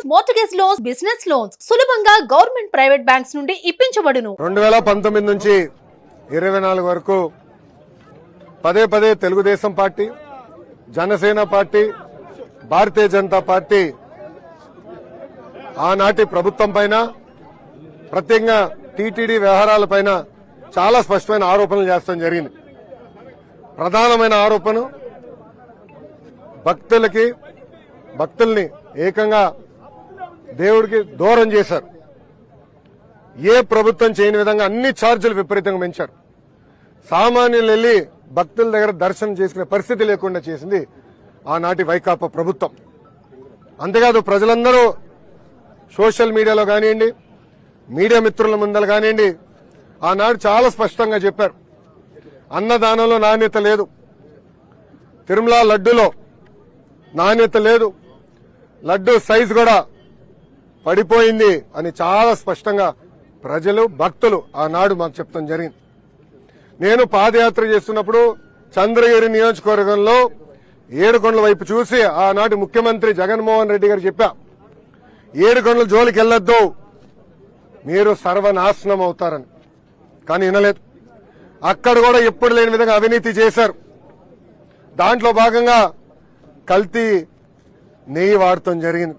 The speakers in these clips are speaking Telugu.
Loans mortgage loans business loans సులభంగా గవర్నమెంట్ ప్రైవేట్ బ్యాంక్స్ నుండి ఇప్పించబడును. రెండు వేల పంతొమ్మిది నుంచి ఇరవై నాలుగు వరకు పదే పదే Telugu Desam party Janasena party Bharatiya Janata party ఆనాటి ప్రభుత్వం పైన ప్రత్యేకంగా టీటీడీ వ్యవహారాలపైన చాలా స్పష్టమైన ఆరోపణలు చేస్తాం జరిగింది. ప్రధానమైన ఆరోపణ భక్తులకి భక్తుల్ని ఏకంగా దేవుడికి దూరం చేశారు. ఏ ప్రభుత్వం చేయని విధంగా అన్ని ఛార్జీలు విపరీతంగా పెంచారు. సామాన్యులు వెళ్ళి భక్తుల దగ్గర దర్శనం చేసుకునే పరిస్థితి లేకుండా చేసింది ఆనాటి వైకాపా ప్రభుత్వం. అంతేకాదు ప్రజలందరూ సోషల్ మీడియాలో కానివ్వండి మీడియా మిత్రుల ముందర కానివ్వండి ఆనాడు చాలా స్పష్టంగా చెప్పారు. అన్నదానంలో నాణ్యత లేదు. తిరుమల లడ్డులో నాణ్యత లేదు. లడ్డు సైజు కూడా పడిపోయింది అని చాలా స్పష్టంగా ప్రజలు భక్తులు ఆనాడు మాకు చెప్తాం జరిగింది. నేను పాదయాత్ర చేస్తున్నప్పుడు చంద్రగిరి నియోజకవర్గంలో ఏడుకొండల వైపు చూసి ఆనాటి ముఖ్యమంత్రి జగన్మోహన్ రెడ్డి గారు చెప్పా ఏడుకొండల జోలికి వెళ్ళొద్దు మీరు సర్వనాశనం అవుతారని. కానీ వినలేదు. అక్కడ కూడా ఎప్పుడు లేని విధంగా అవినీతి చేశారు. దాంట్లో భాగంగా కల్తీ నెయ్యి వాడటం జరిగింది.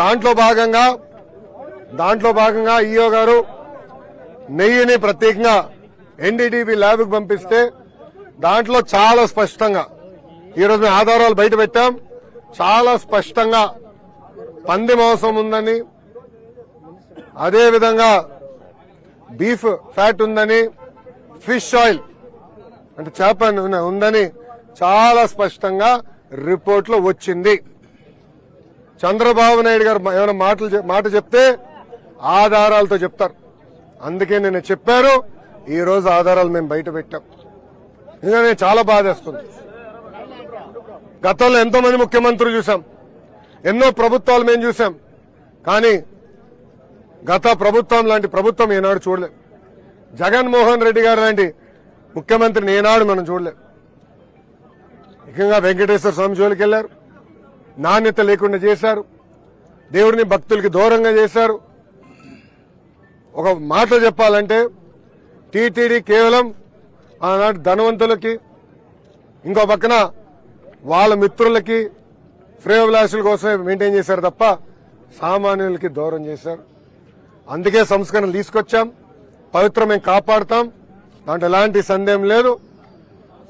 దాంట్లో భాగంగా దాంట్లో భాగంగా ఈఓ గారు నెయ్యిని ప్రత్యేకంగా ఎన్డీటీవీ ల్యాబ్కి పంపిస్తే దాంట్లో చాలా స్పష్టంగా ఈరోజు మేము ఆధారాలు బయట పెట్టాం చాలా స్పష్టంగా పంది మాంసం ఉందని అదేవిధంగా బీఫ్ ఫ్యాట్ ఉందని ఫిష్ ఆయిల్ అంటే చేప ఉందని చాలా స్పష్టంగా రిపోర్ట్లో వచ్చింది. చంద్రబాబు నాయుడు గారు ఏమైనా మాటలు మాట చెప్తే ఆధారాలతో చెప్తారు. అందుకే నేను చెప్పారు ఈ రోజు ఆధారాలు మేము బయట పెట్టాం. ఎందుకంటే చాలా బాధేస్తుంది. గతంలో ఎంతో మంది ముఖ్యమంత్రులు చూసాం. ఎన్నో ప్రభుత్వాలు మేము చూసాం. కానీ గత ప్రభుత్వం లాంటి ప్రభుత్వం ఈనాడు చూడలేదు. జగన్మోహన్ రెడ్డి గారు లాంటి ముఖ్యమంత్రిని ఈనాడు మనం చూడలేదు. ముఖ్యంగా వెంకటేశ్వర స్వామి జోలికి వెళ్ళారు నాణ్యత లేకుండా చేశారు. దేవుడిని భక్తులకి దూరంగా చేశారు. ఒక మాట చెప్పాలంటే టీటీడీ కేవలం ఆనాటి ధనవంతులకి ఇంకో పక్కన వాళ్ళ మిత్రులకి శ్రేయోభిలాషుల కోసమే మెయింటైన్ చేశారు తప్ప సామాన్యులకి దూరం చేశారు. అందుకే సంస్కరణ తీసుకొచ్చాం. పవిత్రమే మేము కాపాడుతాం. దాంట్లో ఎలాంటి సందేహం లేదు.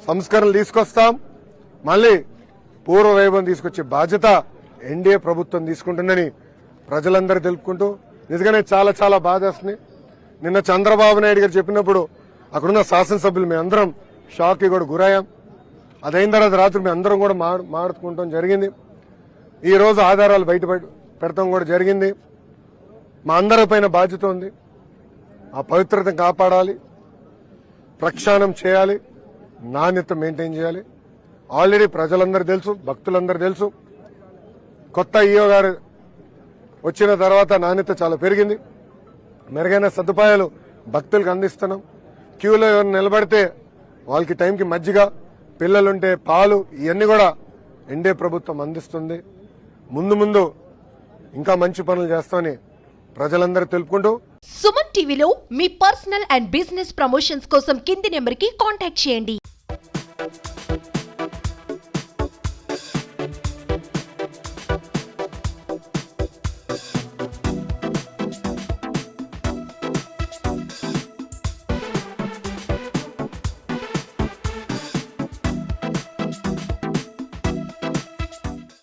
సంస్కరణలు తీసుకొస్తాం. మళ్ళీ పూర్వ వైభవం తీసుకొచ్చే బాధ్యత ఎన్డీఏ ప్రభుత్వం తీసుకుంటుందని ప్రజలందరూ తెలుపుకుంటూ నిజంగానే చాలా చాలా బాధేస్తుంది నిన్న చంద్రబాబు నాయుడు గారు చెప్పినప్పుడు అక్కడున్న శాసనసభ్యులు మేము అందరం షాక్కి కూడా గురయ్యాం. అదైన తర్వాత రాత్రి మేము అందరం కూడా మా మాడుకుంటాం జరిగింది. ఈరోజు ఆధారాలు బయట పెడతాం కూడా జరిగింది. మా అందరి పైన బాధ్యత ఉంది. ఆ పవిత్రతను కాపాడాలి. ప్రక్షాళన చేయాలి. నాణ్యత మెయింటైన్ చేయాలి. ఆల్రెడీ ప్రజలందరూ తెలుసు భక్తులందరూ తెలుసు. కొత్త ఈఓ గారు వచ్చిన తర్వాత నాణ్యత చాలా పెరిగింది. మెరుగైన సదుపాయాలు భక్తులకు అందిస్తున్నాం. క్యూలో ఎవరు నిలబడితే వాళ్ళకి టైంకి మజ్జిగ పిల్లలుంటే పాలు ఇవన్నీ కూడా ఎన్డీఏ ప్రభుత్వం అందిస్తుంది. ముందు ముందు ఇంకా మంచి పనులు చేస్తామని ప్రజలందరూ తెలుపుకుంటూ సుమన్ టీవీలో మీ పర్సనల్ అండ్ బిజినెస్ ప్రమోషన్స్ కోసం కింది నెంబర్కి కాంటాక్ట్ చేయండి.